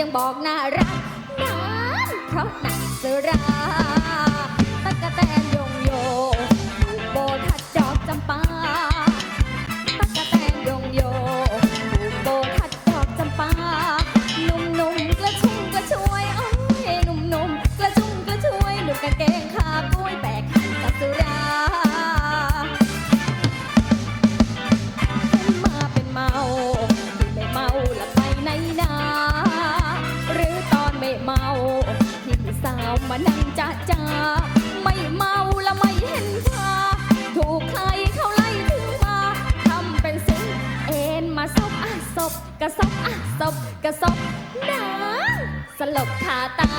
ยังบอกน่ารักนั้นเพราะหนักสุราตะกะแตนยงโยผูกโบทัดดอกจำปาตะกะแตนยงโยผูกโบทัดดอกจำปาหนุ่มๆกระชุ่มกระชวยโอ้ยหนุ่มๆกระชุ่มกระชวยหนุ่มกางเกงขาก้วยแบกขันกับสุรา เป็นมาเป็นเมาไม่เมาละไปไหนนา สาวมานั่งจ้าจ้าไม่เมาและไม่เห็นค่าถูกใครเขาไล่ถึงมาทำเป็นซึ้งเอ็นมาซบอะศบกระซบอะศบกระซบนาสลบคาตา